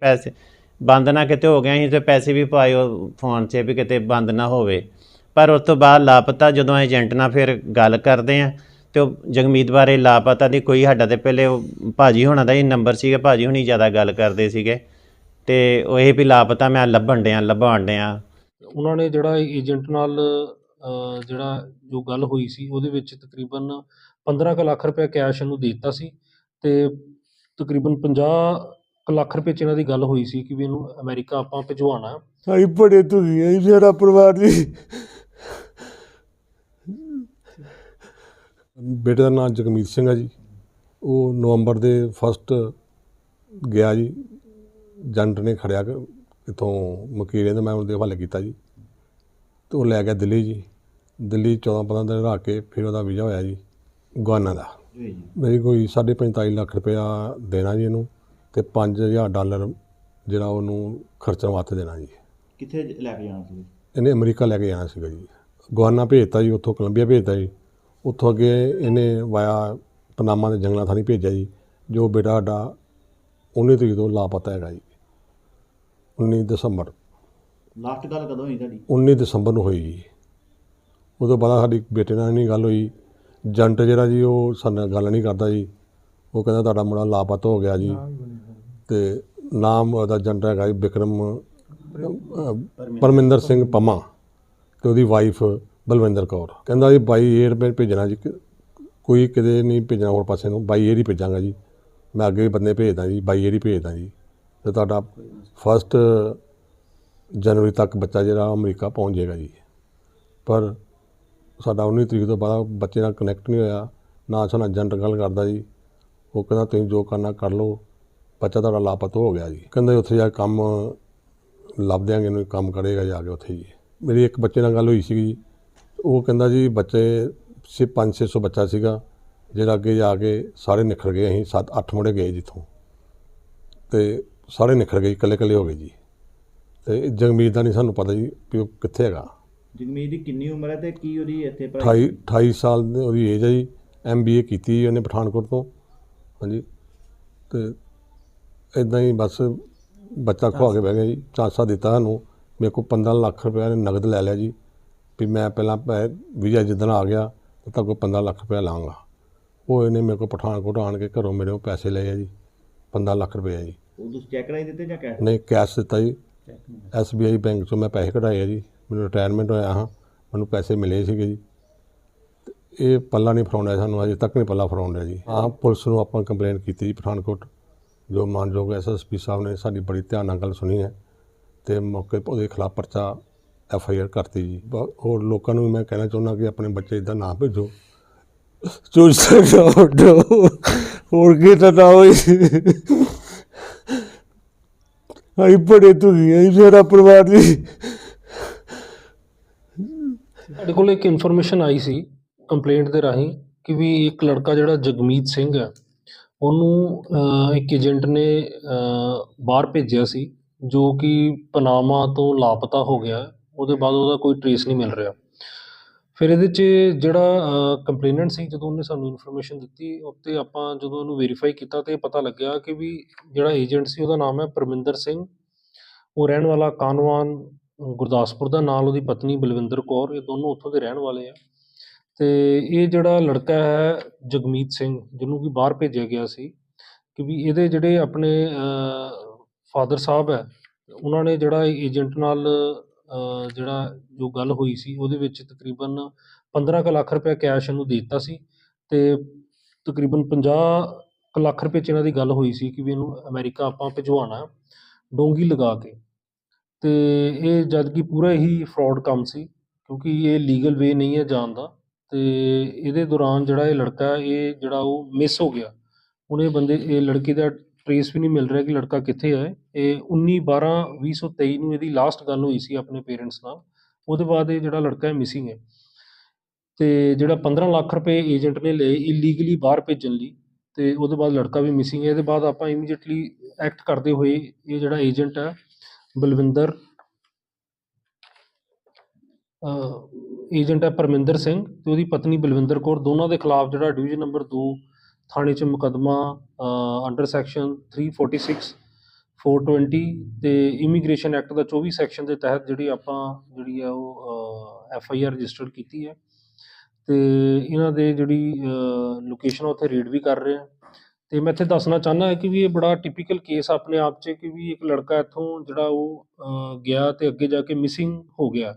ਪੈਸੇ। ਬੰਦ ਨਾ ਕਿਤੇ ਹੋ ਗਿਆ ਸੀ ਤੇ ਪੈਸੇ ਵੀ ਪਾਏ ਉਹ ਫੋਨ 'ਚ ਵੀ ਕਿਤੇ ਬੰਦ ਨਾ ਹੋਵੇ। ਪਰ ਉਸ ਤੋਂ ਬਾਅਦ ਲਾਪਤਾ ਜਦੋਂ ਏਜੰਟ ਨਾਲ ਫਿਰ ਗੱਲ ਕਰਦੇ ਆ ਤੇ ਉਹ ਜਗਮੀਤ ਬਾਰੇ ਲਾਪਤਾ ਦੀ ਕੋਈ ਸਾਡਾ ਤੇ ਪਹਿਲੇ ਉਹ ਭਾਜੀ ਹੋਣਾ ਦਾ ਹੀ ਨੰਬਰ ਸੀਗਾ ਭਾਜੀ ਹੁਣੀ ਜ਼ਿਆਦਾ ਗੱਲ ਕਰਦੇ ਸੀਗੇ। ਤੇ ਉਹ ਇਹ ਵੀ ਲਾਪਤਾ ਮੈਂ ਲੱਭਣ ਡਿਆ ਲੱਭਣ ਡਿਆ। ਉਹਨਾਂ ਨੇ ਜਿਹੜਾ ਏਜੰਟ ਨਾਲ ਅ, ਜਿਹੜਾ ਜੋ ਗੱਲ ਹੋਈ ਸੀ ਉਹਦੇ ਵਿੱਚ ਤਕਰੀਬਨ 15 ਕੁ ਲੱਖ ਰੁਪਏ ਕੈਸ਼ ਇਹਨੂੰ ਦੇ ਦਿੱਤਾ ਸੀ ਤੇ ਤਕਰੀਬਨ 50 ਲੱਖ ਰੁਪਏ 'ਚ ਇਹਨਾਂ ਦੀ ਗੱਲ ਹੋਈ ਸੀ ਕਿ ਵੀ ਇਹਨੂੰ ਅਮਰੀਕਾ ਆਪਾਂ ਭਿਜਵਾਉਣਾ। ਅਸੀਂ ਬੜੇ ਦੁਖੀ ਹਾਂ ਜੀ ਮੇਰਾ ਪਰਿਵਾਰ ਜੀ। ਬੇਟੇ ਦਾ ਨਾਮ ਜਗਮੀਤ ਸਿੰਘ ਹੈ ਜੀ। ਉਹ ਨਵੰਬਰ ਦੇ ਫਸਟ ਗਿਆ ਜੀ। ਏਜੰਟ ਨੇ ਖੜਿਆ ਇਥੋਂ ਮਕੀਰੇ ਦਾ ਮੈਂ ਉਹਦੇ ਹਵਾਲੇ ਕੀਤਾ ਜੀ। ਤੇ ਉਹ ਲੈ ਗਿਆ ਦਿੱਲੀ ਜੀ। ਦਿੱਲੀ 14 15 ਦਿਨ ਰਹਿ ਕੇ ਫਿਰ ਉਹਦਾ ਵੀਜ਼ਾ ਹੋਇਆ ਜੀ। ਗਵਾਨਾ ਦਾ। ਮੇਰੀ ਕੋਈ 45 ਲੱਖ ਰੁਪਇਆ ਦੇਣਾ ਜੀ ਇਹਨੂੰ। ਤੇ 5000 ਡਾਲਰ ਜਿਹੜਾ ਉਹਨੂੰ ਖਰਚਣ ਵਾਸਤੇ ਦੇਣਾ ਜੀ। ਕਿੱਥੇ ਲੈ ਕੇ ਜਾਣਾ ਸੀ? ਇਹਨੇ ਅਮਰੀਕਾ ਲੈ ਕੇ ਜਾਣਾ ਸੀਗਾ ਜੀ। ਗਵਾਨਾ ਭੇਜਤਾ ਜੀ ਉੱਥੋਂ ਕੋਲੰਬੀਆ ਭੇਜਤਾ ਜੀ। ਉੱਥੋਂ ਅੱਗੇ ਇਹਨੇ ਵਾਇਆ ਪਨਾਮਾ ਦੇ ਜੰਗਲਾਂ ਥਾਣੀ ਭੇਜਿਆ ਜੀ। ਜੋ ਬੇਟਾ ਸਾਡਾ 19 ਤਰੀਕ ਤੋਂ ਲਾਪਤਾ ਹੈਗਾ ਜੀ। 19 ਦਸੰਬਰ। ਲਾਸਟ ਗੱਲ ਕਦੋਂ ਹੋਈ ਤੁਹਾਡੀ? 19 ਦਸੰਬਰ ਨੂੰ ਹੋਈ ਜੀ। ਉਦੋਂ ਬਾਅਦ ਸਾਡੀ ਬੇਟੇ ਨਾਲ ਨਹੀਂ ਗੱਲ ਹੋਈ। ਜੰਟ ਜਿਹੜਾ ਜੀ ਉਹ ਸਾਡੇ ਨਾਲ ਗੱਲ ਨਹੀਂ ਕਰਦਾ ਜੀ। ਉਹ ਕਹਿੰਦਾ ਤੁਹਾਡਾ ਮੁੰਡਾ ਲਾਪਤਾ ਹੋ ਗਿਆ ਜੀ। ਤੇ ਨਾਮ ਉਹਦਾ ਜੰਟ ਹੈਗਾ ਜੀ ਵਿਕਰਮ ਅਹ, ਪਰਮਿੰਦਰ ਸਿੰਘ ਪੰਮਾ ਤੇ ਉਹਦੀ ਵਾਈਫ ਬਲਵਿੰਦਰ ਕੌਰ। ਕਹਿੰਦਾ ਜੀ ਬਾਈ ਏਅਰ ਮੈਂ ਭੇਜਣਾ ਜੀ ਕਿ- ਕੋਈ ਕਿਤੇ ਨਹੀਂ ਭੇਜਣਾ ਹੋਰ ਪਾਸੇ ਨੂੰ ਬਾਈ ਏਅਰ ਹੀ ਭੇਜਾਂਗਾ ਜੀ। ਮੈਂ ਅੱਗੇ ਵੀ ਬੰਦੇ ਭੇਜਦਾ ਜੀ ਬਾਈ ਏਅਰ ਹੀ ਭੇਜਦਾ ਜੀ। ਤੇ ਤੁਹਾਡਾ ਫਸਟ ਜਨਵਰੀ ਤੱਕ ਬੱਚਾ ਜਿਹੜਾ ਅਮਰੀਕਾ ਪਹੁੰਚ ਜਾਏਗਾ ਜੀ। ਪਰ ਸਾਡਾ 19 ਤਰੀਕ ਤੋਂ ਬਾਅਦ ਬੱਚੇ ਨਾਲ ਕਨੈਕਟ ਨਹੀਂ ਹੋਇਆ ਨਾ ਸਾਨੂੰ ਏਜੰਟ ਗੱਲ ਕਰਦਾ ਜੀ। ਉਹ ਕਹਿੰਦਾ ਤੁਸੀਂ ਜੋ ਕਰਨਾ ਕਰ ਲਓ। ਬੱਚਾ ਤੁਹਾਡਾ ਲਾਪਤਾ ਹੋ ਗਿਆ ਜੀ। ਕਹਿੰਦਾ ਉੱਥੇ ਜਾ ਕੇ ਕੰਮ ਲੱਭ ਦਿਆਂਗੇ ਇਹਨੂੰ ਕੰਮ ਕਰੇਗਾ ਜਾ ਕੇ ਉੱਥੇ ਜੀ। ਮੇਰੀ ਇੱਕ ਬੱਚੇ ਨਾਲ ਗੱਲ ਹੋਈ ਜੀ। ਉਹ ਕਹਿੰਦਾ ਜੀ ਬੱਚੇ ਸੀ 5-600 ਬੱਚਾ ਸੀਗਾ ਜਿਹੜਾ ਅੱਗੇ ਜਾ ਕੇ ਸਾਰੇ ਨਿਖਰ ਗਏ ਅਸੀਂ 7-8 ਮੁੰਡੇ ਗਏ ਜਿੱਥੋਂ। ਤੇ ਸਾਰੇ ਨਿਖਰ ਗਏ ਇਕੱਲੇ ਇਕੱਲੇ ਹੋ ਗਏ ਜੀ। ਤੇ ਜਗਮੀਤ ਦਾ ਨਹੀਂ ਸਾਨੂੰ ਪਤਾ ਜੀ ਵੀ ਉਹ ਕਿੱਥੇ ਹੈਗਾ। ਜਗਮੀਤ ਦੀ ਕਿੰਨੀ ਉਮਰ ਹੈ ਤੇ ਕੀ ਉਹਦੀ ਇੱਥੇ 28 28 ਸਾਲ ਦੀ ਉਹਦੀ ਏਜ ਹੈ ਜੀ। ਐਮ ਬੀ ਏ ਕੀਤੀ ਜੀ ਉਹਨੇ ਪਠਾਨਕੋਟ ਤੋਂ। ਹਾਂਜੀ। ਤੇ ਇਦਾਂ ਹੀ ਬਸ ਬੱਚਾ ਖਵਾ ਕੇ ਬਹਿ ਗਿਆ ਜੀ ਚਾਂਸਾ ਦਿੱਤਾ ਸਾਨੂੰ ਮੇਰੇ ਕੋਲ 15 ਲੱਖ ਰੁਪਏ ਨੇ ਨਗਦ ਲੈ ਲਿਆ ਜੀ ਵੀ ਮੈਂ ਪਹਿਲਾਂ ਵੀਜ਼ਾ ਜਿੱਦਣ ਆ ਗਿਆ ਤਾਂ ਕੋਲ 15 ਲੱਖ ਰੁਪਏ ਲਾਂਗਾ। ਉਹ ਇਹਨੇ ਮੇਰੇ ਕੋਲ ਪਠਾਨਕੋਟ ਆਣ ਕੇ ਘਰੋਂ ਮੇਰੇ ਕੋਲ ਪੈਸੇ ਲਏ ਆ ਜੀ 15 ਲੱਖ ਰੁਪਏ ਜੀ। ਉਹ ਤੁਸੀਂ ਚੈੱਕ ਰਾਈ ਦਿੱਤੇ ਜਾਂ ਕੈਸ਼? ਨਹੀਂ ਕੈਸ਼ ਦਿੱਤਾ ਜੀ। Cheque S B I bank ਚੋਂ ਮੈਂ ਪੈਸੇ ਕਢਾਏ ਆ ਜੀ ਮੈਨੂੰ ਰਿਟਾਇਰਮੈਂਟ ਹੋਇਆ ਹਾਂ ਮੈਨੂੰ ਪੈਸੇ ਮਿਲੇ ਸੀਗੇ ਜੀ। ਤੇ ਇਹ ਪੱਲਾ ਨਹੀਂ ਡਿਆ ਸਾਨੂੰ ਅਜੇ ਤੱਕ ਨਹੀਂ ਪੱਲਾ ਡਿਆ ਜੀ। ਹਾਂ ਪੁਲਿਸ ਨੂੰ ਆਪਾਂ ਕੰਪਲੇਂਟ ਕੀਤੀ ਜੀ ਪਠਾਨਕੋਟ। ਜੋ ਮਾਨਯੋਗ ਐਸਐਸਪੀ ਸਾਹਿਬ ਨੇ ਸਾਡੀ ਬੜੀ ਧਿਆਨ ਨਾਲ ਗੱਲ ਸੁਣੀ ਹੈ ਤੇ ਮੌਕੇ ਉਹਦੇ ਖਿਲਾਫ ਪਰਚਾ ਐਫ ਆਈ ਆਰ ਕਰਤੀ ਜੀ। ਬ- ਹੋਰ ਲੋਕਾਂ ਨੂੰ ਵੀ ਮੈਂ ਕਹਿਣਾ ਚਾਹੁੰਦਾ ਕਿ ਆਪਣੇ ਬੱਚੇ ਇਦਾਂ ਨਾ ਭੇਜੋ। ਚੂਸਾ ਜਾਓ ਹੋਰ ਕੀ ਤਾਂ ਨਾ ਹੋਈ ਅਸੀਂ ਬੜੇ ਦੁਖੀ ਹਾਂ ਮੇਰਾ ਪਰਿਵਾਰ ਜੀ। ਸਾਡੇ ਕੋਲ ਇੱਕ ਇਨਫੋਰਮੇਸ਼ਨ ਆਈ ਸੀ ਕੰਪਲੇਂਟ ਦੇ ਰਾਹੀਂ ਕਿ ਵੀ ਇੱਕ ਲੜਕਾ ਜਿਹੜਾ ਜਗਮੀਤ ਸਿੰਘ ਹੈ ਉਹਨੂੰ ਇੱਕ ਏਜੰਟ ਨੇ ਬਾਹਰ ਭੇਜਿਆ ਸੀ, ਜੋ ਕਿ ਪਨਾਮਾ ਤੋਂ ਲਾਪਤਾ ਹੋ ਗਿਆ। ਉਹਦੇ ਬਾਅਦ ਉਹਦਾ ਕੋਈ ਟਰੇਸ ਨਹੀਂ ਮਿਲ ਰਿਹਾ। ਫਿਰ ਇਹਦੇ 'ਚ ਜਿਹੜਾ ਕੰਪਲੇਨੈਂਟ ਸੀ, ਜਦੋਂ ਉਹਨੇ ਸਾਨੂੰ ਇਨਫੋਰਮੇਸ਼ਨ ਦਿੱਤੀ ਉਹ 'ਤੇ ਆਪਾਂ ਜਦੋਂ ਉਹਨੂੰ ਵੈਰੀਫਾਈ ਕੀਤਾ ਤਾਂ ਪਤਾ ਲੱਗਿਆ ਕਿ ਵੀ ਜਿਹੜਾ ਏਜੰਟ ਸੀ, ਉਹਦਾ ਨਾਮ ਹੈ ਪਰਮਿੰਦਰ ਸਿੰਘ। ਉਹ ਰਹਿਣ ਵਾਲਾ ਕਾਨਵਾਨ, ਗੁਰਦਾਸਪੁਰ ਦਾ, ਨਾਲ ਉਹਦੀ ਪਤਨੀ ਬਲਵਿੰਦਰ ਕੌਰ, ਇਹ ਦੋਨੋਂ ਉੱਥੋਂ ਦੇ ਰਹਿਣ ਵਾਲੇ ਆ। ਅਤੇ ਇਹ ਜਿਹੜਾ ਲੜਕਾ ਹੈ ਜਗਮੀਤ ਸਿੰਘ, ਜਿਹਨੂੰ ਕਿ ਬਾਹਰ ਭੇਜਿਆ ਗਿਆ ਸੀ ਕਿ ਵੀ ਇਹਦੇ ਜਿਹੜੇ ਆਪਣੇ ਫਾਦਰ ਸਾਹਿਬ ਹੈ, ਉਹਨਾਂ ਨੇ ਜਿਹੜਾ ਏਜੰਟ ਨਾਲ ਜਿਹੜਾ ਜੋ ਗੱਲ ਹੋਈ ਸੀ, ਉਹਦੇ ਵਿੱਚ ਤਕਰੀਬਨ 15 ਕੁ ਲੱਖ ਰੁਪਏ ਕੈਸ਼ ਇਹਨੂੰ ਦੇ ਦਿੱਤਾ ਸੀ ਤੇ ਤਕਰੀਬਨ 50 ਕੁ ਲੱਖ ਰੁਪਏ 'ਚ ਇਹਨਾਂ ਦੀ ਗੱਲ ਹੋਈ ਸੀ ਕਿ ਵੀ ਇਹਨੂੰ ਅਮਰੀਕਾ ਆਪਾਂ ਭਿਜਵਾਉਣਾ ਡੋਂਗੀ ਲਗਾ ਕੇ। ਤੇ ਇਹ ਜਦ ਕਿ ਪੂਰਾ ਹੀ ਫਰਾਡ ਕੰਮ ਸੀ, ਕਿਉਂਕਿ ਇਹ ਲੀਗਲ ਵੇ ਨਹੀਂ ਹੈ ਜਾਣ ਦਾ। ਤੇ ਇਹਦੇ ਦੌਰਾਨ ਜਿਹੜਾ ਇਹ ਲੜਕਾ ਇਹ ਜਿਹੜਾ ਉਹ ਮਿਸ ਹੋ ਗਿਆ। ਹੁਣ ਇਹ ਬੰਦੇ, ਇਹ ਲੜਕੀ ਦਾ ਟ੍ਰੇਸ ਵੀ ਨਹੀਂ ਮਿਲ ਰਿਹਾ ਕਿ ਲੜਕਾ ਕਿੱਥੇ ਹੈ ਇਹ। 19 12 2023 ਨੂੰ ਇਹਦੀ ਲਾਸਟ ਗੱਲ ਹੋਈ ਸੀ ਆਪਣੇ ਪੇਰੈਂਟਸ ਨਾਲ। ਉਹਦੇ ਬਾਅਦ ਇਹ ਜਿਹੜਾ ਲੜਕਾ ਹੈ ਮਿਸਿੰਗ ਹੈ। ਤੇ ਜਿਹੜਾ 15 ਲੱਖ ਰੁਪਏ ਏਜੰਟ ਨੇ ਲਏ ਇਲੀਗਲੀ ਬਾਹਰ ਭੇਜਣ ਲਈ, ਤੇ ਉਹਦੇ ਬਾਅਦ ਲੜਕਾ ਵੀ ਮਿਸਿੰਗ ਹੈ। ਇਹਦੇ ਬਾਅਦ ਆਪਾਂ ਇਮੀਡੀਏਟਲੀ ਐਕਟ ਕਰਦੇ ਹੋਏ ਇਹ ਜਿਹੜਾ ਏਜੰਟ ਹੈ, ਬਲਵਿੰਦਰ ਏਜੰਟ ਹੈ ਪਰਮਿੰਦਰ ਸਿੰਘ ਤੇ ਉਹਦੀ ਪਤਨੀ ਬਲਵਿੰਦਰ ਕੌਰ। ਦੋਨਾਂ ਦੇ ਖਿਲਾਫ ਜਿਹੜਾ ਡਿਵੀਜ਼ਨ ਨੰਬਰ 2 ਥਾਣੇ 'ਚ ਮੁਕੱਦਮਾ ਅੰਡਰ ਸੈਕਸ਼ਨ 346 420 ਤੇ ਇਮੀਗ੍ਰੇਸ਼ਨ ਐਕਟ ਦਾ 24 ਸੈਕਸ਼ਨ ਦੇ ਤਹਿਤ ਜਿਹੜੀ ਆਪਾਂ, ਜਿਹੜੀ ਆ ਉਹ ਐਫ ਆਈ ਆਰ ਰਜਿਸਟਰ ਕੀਤੀ ਹੈ। ਤੇ ਇਹਨਾਂ ਦੇ ਜਿਹੜੀ ਲੋਕੇਸ਼ਨ ਉੱਥੇ ਰੀਡ ਵੀ ਕਰ ਰਹੇ ਆ। ਤੇ ਮੈਂ ਇੱਥੇ ਦੱਸਣਾ ਚਾਹੁੰਦਾ ਕਿ ਵੀ ਇਹ ਬੜਾ ਟਿਪੀਕਲ ਕੇਸ ਆਪਣੇ ਆਪ 'ਚ ਕਿ ਵੀ ਇੱਕ ਲੜਕਾ ਇੱਥੋਂ ਜਿਹੜਾ ਉਹ ਗਿਆ ਤੇ ਅੱਗੇ ਜਾ ਕੇ ਮਿਸਿੰਗ ਹੋ ਗਿਆ।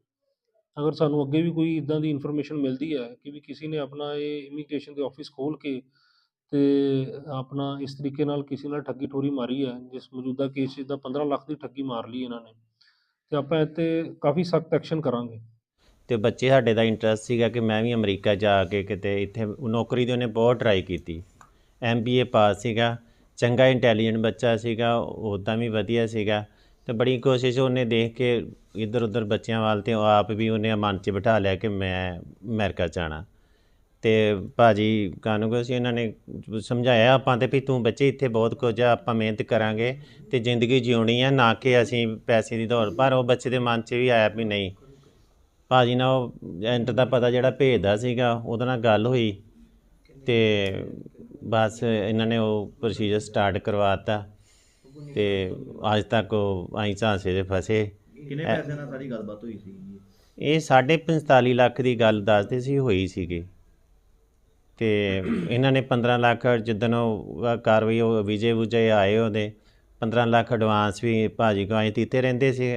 ਅਗਰ ਸਾਨੂੰ ਅੱਗੇ ਵੀ ਕੋਈ ਇਦਾਂ ਦੀ ਇਨਫੋਰਮੇਸ਼ਨ ਮਿਲਦੀ ਹੈ ਕਿ ਵੀ ਕਿਸੇ ਨੇ ਆਪਣਾ ਇਹ ਇਮੀਗ੍ਰੇਸ਼ਨ ਦੇ ਆਫਿਸ ਖੋਲ ਕੇ ਤੇ ਆਪਣਾ ਇਸ ਤਰੀਕੇ ਨਾਲ ਕਿਸੇ ਨਾਲ ਠੱਗੀ ਠੋਰੀ ਮਾਰੀ ਹੈ, ਜਿਸ ਮੌਜੂਦਾ ਕੇਸ 'ਚ ਦਾ 15 ਲੱਖ ਦੀ ਠੱਗੀ ਮਾਰ ਲਈ ਇਹਨਾਂ ਨੇ, ਤੇ ਆਪਾਂ ਇੱਥੇ ਕਾਫੀ ਸਖਤ ਐਕਸ਼ਨ ਕਰਾਂਗੇ। ਤੇ ਬੱਚੇ ਸਾਡੇ ਦਾ ਇੰਟਰਸਟ ਸੀਗਾ ਕਿ ਮੈਂ ਵੀ ਅਮਰੀਕਾ ਜਾ ਕੇ ਕਿਤੇ ਇੱਥੇ ਨੌਕਰੀ ਦੀ ਉਹਨੇ ਬਹੁਤ ਟਰਾਈ ਕੀਤੀ। ਏ ਪਾਸ ਸੀਗਾ, ਚੰਗਾ ਇੰਟੈਲੀਜੈਂਟ ਬੱਚਾ ਸੀਗਾ ਉੱਦਾਂ ਵੀ ਵਧੀਆ ਸੀਗਾ, ਤੇ ਬੜੀ ਕੋਸ਼ਿਸ਼ ਉਹਨੇ ਦੇਖ ਕੇ ਇੱਧਰ ਉੱਧਰ ਬੱਚਿਆਂ ਵੱਲ ਤੇ ਉਹ ਆਪ ਵੀ ਉਹਨੇ ਮਨ 'ਚ ਬਿਠਾ ਲਿਆ ਕਿ ਮੈਂ ਅਮਰੀਕਾ ਜਾਣਾ। ਤੇ ਭਾਜੀ ਕਾਨੂੰਗੋ ਸੀ ਇਹਨਾਂ ਨੇ, ਸਮਝਾਇਆ ਆਪਾਂ ਤੇ ਵੀ ਤੂੰ ਬੱਚੇ ਇੱਥੇ ਬਹੁਤ ਕੁਝ ਆ, ਆਪਾਂ ਮਿਹਨਤ ਕਰਾਂਗੇ ਤੇ ਜ਼ਿੰਦਗੀ ਜਿਉਣੀ ਆ, ਨਾ ਕਿ ਅਸੀਂ ਪੈਸੇ ਦੀ ਦੌੜ। ਪਰ ਉਹ ਬੱਚੇ ਦੇ ਮਨ 'ਚ ਵੀ ਆਇਆ ਵੀ ਨਹੀਂ। ਭਾਜੀ ਨਾਲ ਉਹ ਐਂਟ ਦਾ ਪਤਾ ਜਿਹੜਾ ਭੇਜਦਾ ਸੀਗਾ, ਉਹਦੇ ਨਾਲ ਗੱਲ ਹੋਈ ਤੇ ਬਸ ਇਹਨਾਂ ਨੇ ਉਹ ਪ੍ਰੋਸੀਜਰ ਸਟਾਰਟ ਕਰਵਾਤਾ ਤੇ ਅੱਜ ਤੱਕ ਉਹ ਆਈ ਝਾਂਸੇ ਦੇ ਫਸੇ। ਕਿੰਨੇ ਪੈਸੇ ਨਾਲ ਸਾਰੀ ਗੱਲਬਾਤ ਹੋਈ ਸੀ ਇਹ ਸਾਢੇ 45 ਲੱਖ ਦੀ ਗੱਲ ਦੱਸਦੇ ਸੀ ਹੋਈ ਸੀਗੀ। ਤੇ ਇਹਨਾਂ ਨੇ 15 ਲੱਖ ਜਿੱਦਣ ਉਹ ਕਾਰਵਾਈ ਉਹ ਵਿਜੇ ਵੁਜੇ ਆਏ ਉਹਦੇ 15 ਲੱਖ ਐਡਵਾਂਸ ਵੀ ਭਾਜੀ ਕੋ ਆਏ ਦਿੱਤੇ ਰਹਿੰਦੇ ਸੀ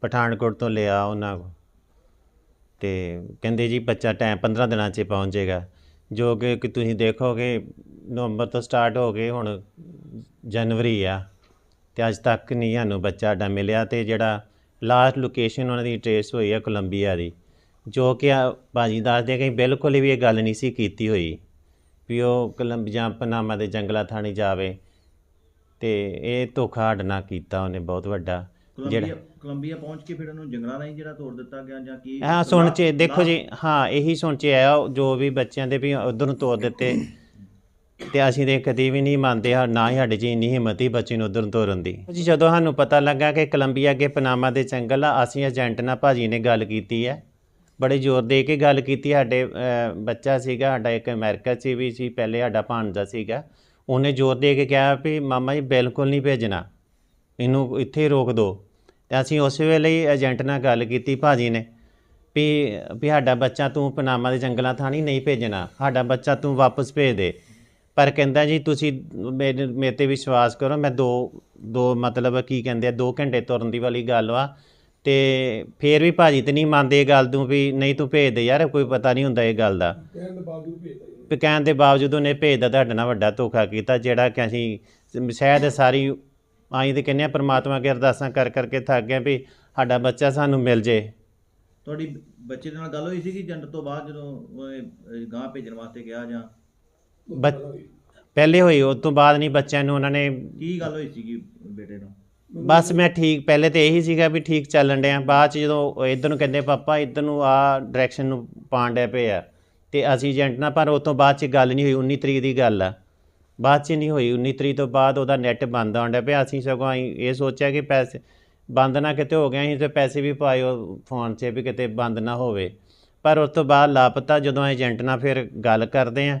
ਪਠਾਨਕੋਟ ਤੋਂ ਲਿਆ ਉਹਨਾਂ ਕੋ ਤੇ ਕਹਿੰਦੇ ਜੀ ਬੱਚਾ ਟਾਈਮ 15 ਦਿਨਾਂ 'ਚ ਪਹੁੰਚ ਜਾਏਗਾ। ਜੋ ਕਿ ਤੁਸੀਂ ਦੇਖੋਗੇ ਨਵੰਬਰ ਤੋਂ ਸਟਾਰਟ ਹੋ ਗਏ ਹੁਣ ਜਨਵਰੀ ਆ ਤੇ ਅੱਜ ਤੱਕ ਨਹੀਂ ਸਾਨੂੰ ਬੱਚਾ ਸਾਡਾ ਮਿਲਿਆ ਤੇ ਜਿਹੜਾ ਲਾਸਟ ਲੋਕੇਸ਼ਨ ਉਹਨਾਂ ਦੀ ਟ੍ਰੇਸ ਹੋਈ ਆ ਕੋਲੰਬੀਆ ਦੀ ਜੋ ਕਿ ਭਾਜੀ ਦੱਸਦੇ ਕਿ ਬਿਲਕੁਲ ਵੀ ਇਹ ਗੱਲ ਨਹੀਂ ਸੀ ਕੀਤੀ ਹੋਈ ਵੀ ਉਹ ਕੋਲੰਬੀਆ ਪਨਾਮਾ ਦੇ ਜੰਗਲਾਂ ਥਾਣੀ ਜਾਵੇ ਤੇ ਇਹ ਧੋਖਾ ਨਾਲ ਕੀਤਾ ਉਹਨੇ ਬਹੁਤ ਵੱਡਾ ਕੋਲੰਬੀਆ ਕੋਲੰਬੀਆ ਪਹੁੰਚ ਕੇ ਫਿਰ ਉਹਨੂੰ ਜੰਗਲਾਂ ਰਾਹੀਂ ਜਿਹੜਾ ਤੋੜ ਦਿੱਤਾ ਗਿਆ ਜਾਂ ਕੀ? ਹਾਂ ਸੁਣ ਚ ਦੇਖੋ ਜੀ ਹਾਂ ਇਹੀ ਸੁਣ ਚ ਆਇਆ ਜੋ ਵੀ ਬੱਚਿਆਂ ਦੇ ਵੀ ਉਧਰ ਨੂੰ ਤੋਰ ਦਿੱਤੇ ਤੇ ਅਸੀਂ ਤੇ ਕਦੀ ਵੀ ਨਹੀਂ ਮੰਨਦੇ, ਹਾਂ ਨਾ ਹੀ ਸਾਡੇ 'ਚ ਇੰਨੀ ਹਿੰਮਤ ਹੀ ਬੱਚੇ ਨੂੰ ਉਧਰ ਨੂੰ ਤੋਰਨ ਦੀ। ਜੀ ਜਦੋਂ ਸਾਨੂੰ ਪਤਾ ਲੱਗਾ ਕਿ ਕੋਲੰਬੀਆ ਅੱਗੇ ਪਨਾਮਾ ਦੇ ਜੰਗਲ ਆ, ਅਸੀਂ ਏਜੰਟ ਨਾਲ ਭਾਜੀ ਨੇ ਗੱਲ ਕੀਤੀ ਹੈ। ਬੜੇ ਜ਼ੋਰ ਦੇ ਕੇ ਗੱਲ ਕੀਤੀ। ਸਾਡੇ ਬੱਚਾ ਸੀਗਾ, ਸਾਡਾ ਇੱਕ ਅਮਰੀਕਾ 'ਚ ਵੀ ਸੀ, ਪਹਿਲੇ ਸਾਡਾ ਭਾਣਜਾ ਸੀਗਾ। ਉਹਨੇ ਜ਼ੋਰ ਦੇ ਕੇ ਕਿਹਾ ਵੀ, ਮਾਮਾ ਜੀ, ਬਿਲਕੁਲ ਨਹੀਂ ਭੇਜਣਾ। ਇਹਨੂੰ ਇੱਥੇ ਹੀ ਰੋਕ ਦਿਓ ਤੇ ਅਸੀਂ ਉਸ ਵੇਲੇ ਹੀ ਏਜੰਟ ਨਾਲ ਗੱਲ ਕੀਤੀ ਭਾਜੀ ਨੇ ਵੀ ਵੀ ਸਾਡਾ ਬੱਚਾ ਤੂੰ ਪਨਾਮਾ ਦੇ ਜੰਗਲਾਂ ਥਾਣੀ ਨਹੀਂ ਭੇਜਣਾ। ਸਾਡਾ ਬੱਚਾ ਤੂੰ ਵਾਪਸ ਭੇਜ ਦੇ। ਪਰ ਕਹਿੰਦਾ ਜੀ ਤੁਸੀਂ ਮੇਰੇ ਮੇਰੇ ਤੇ ਵਿਸ਼ਵਾਸ ਕਰੋ ਮੈਂ ਦੋ ਦੋ ਮਤਲਬ ਕੀ ਕਹਿੰਦੇ ਆ 2 ਘੰਟੇ ਤੁਰਨ ਦੀ ਵਾਲੀ ਗੱਲ ਵਾ। ਤੇ ਫੇਰ ਵੀ ਭਾਜੀ ਤੇ ਨਹੀਂ ਮੰਨਦੇ ਇਹ ਗੱਲ ਨੂੰ ਵੀ ਨਹੀਂ ਤੂੰ ਭੇਜ ਦੇ ਯਾਰ ਕੋਈ ਪਤਾ ਨਹੀਂ ਹੁੰਦਾ ਇਹ ਗੱਲ ਦਾ। ਕਹਿਣ ਦੇ ਬਾਵਜੂਦ ਉਹਨੇ ਭੇਜਦਾ ਤੁਹਾਡੇ ਨਾਲ ਵੱਡਾ ਧੋਖਾ ਕੀਤਾ ਜਿਹੜਾ ਕਿ ਅਸੀਂ ਸ਼ਾਇਦ ਸਾਰੀ ਆਈ ਤੇ ਕਹਿੰਦੇ ਆ ਪ੍ਰਮਾਤਮਾ ਅੱਗੇ ਅਰਦਾਸਾਂ ਕਰ ਕਰਕੇ ਥੱਕ ਗਏ ਵੀ ਸਾਡਾ ਬੱਚਾ ਸਾਨੂੰ ਮਿਲ ਜੇ। ਤੁਹਾਡੀ ਬੱਚੇ ਦੇ ਨਾਲ ਗੱਲ ਹੋਈ ਸੀ ਕਿ ਏਜੰਟ ਤੋਂ ਬਾਅਦ ਜਦੋਂ ਗਾਂ ਭੇਜਣ ਵਾਸਤੇ ਗਿਆ ਜਾਂ ਬੱਚ- ਪਹਿਲੇ ਹੋਈ ਉਸ ਤੋਂ ਬਾਅਦ ਨਹੀਂ ਬੱਚਿਆਂ ਨੂੰ ਉਹਨਾਂ ਨੇ ਕੀ ਗੱਲ ਹੋਈ ਸੀਗੀ ਬੇਟੇ ਨਾਲ? ਬਸ ਮੈਂ ਠੀਕ ਪਹਿਲੇ ਤੇ ਇਹੀ ਸੀਗਾ ਵੀ ਠੀਕ ਚੱਲਣ ਡਿਆ ਬਾਅਦ ਚ ਜਦੋਂ ਇਧਰ ਨੂੰ ਕਹਿੰਦੇ ਪਾਪਾ ਇਧਰ ਨੂੰ ਆ ਡਾਇਰੈਕਸ਼ਨ ਨੂੰ ਪਾਣ ਡਿਆ ਪਏ ਆ। ਤੇ ਅਸੀਂ ਏਜੰਟ ਨਾਲ ਪਰ ਉਸ ਤੋਂ ਬਾਅਦ ਚ ਗੱਲ ਨਹੀਂ ਹੋਈ 19 ਤਰੀਕ ਦੀ ਗੱਲ ਆ। ਬਾਅਦ ਚ ਨਹੀਂ ਹੋਈ 19 ਤਰੀਕ ਤੋਂ ਬਾਅਦ ਉਹਦਾ ਨੈਟ ਬੰਦ ਆਉਣ ਡਿਆ ਪਿਆ। ਅਸੀਂ ਸਗੋਂ ਅਸੀਂ ਇਹ ਸੋਚਿਆ ਕਿ ਪੈਸੇ ਬੰਦ ਨਾ ਕਿਤੇ ਹੋ ਗਿਆ ਅਸੀਂ ਤੇ ਪੈਸੇ ਵੀ ਪਾਏ ਉਹ ਫੋਨ 'ਚ ਵੀ ਕਿਤੇ ਬੰਦ ਨਾ ਹੋਵੇ। ਪਰ ਉਸ ਤੋਂ ਬਾਅਦ ਲਾਪਤਾ ਜਦੋਂ ਏਜੰਟ ਨਾਲ ਫਿਰ ਗੱਲ ਕਰਦੇ ਆ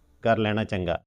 ਕਰ ਲੈਣਾ ਚੰਗਾ।